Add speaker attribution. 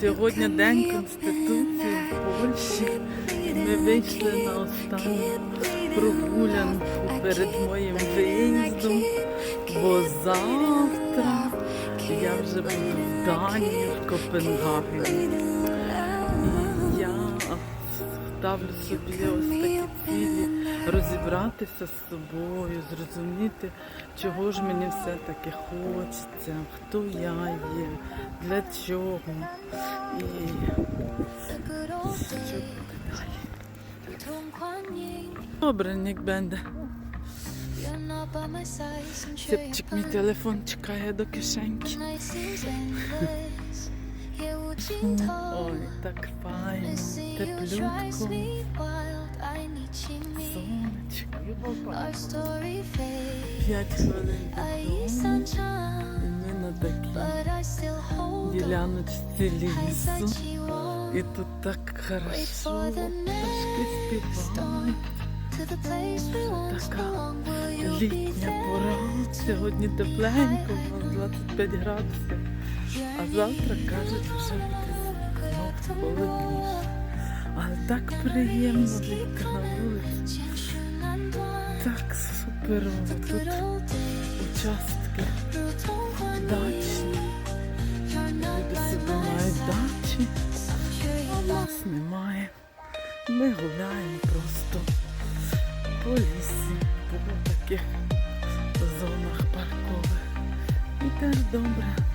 Speaker 1: Сьогодні День Конституції в Польщі. Ми вийшли на останню прогулянку перед моїм виїздом, бо завтра я вже буду в Данії, в Копенгагені. І я ставлю собі ось такі цілі розібратися з собою, зрозуміти, чого ж мені все-таки хочеться, хто я є, для чого. І що буде далі. Добре, Нік Бенде. Сепчик, мій телефон чекає до кишеньки. Ой, так файно, теплютко, сонечко. П'ять хвилин додому. І ми на такій діляночці лісу. І тут так хорошо, пташки співають. Така літня пора. Сьогодні тепленько, у нас 25 градусів. А завтра кажуть, вже буде холодніше. Так приємно вийти. Так суперово. Тут участки дачні. Люди собі мають дачі, а нас немає. Ми гуляємо просто по лісі, по таких зонах паркових. І теж добре.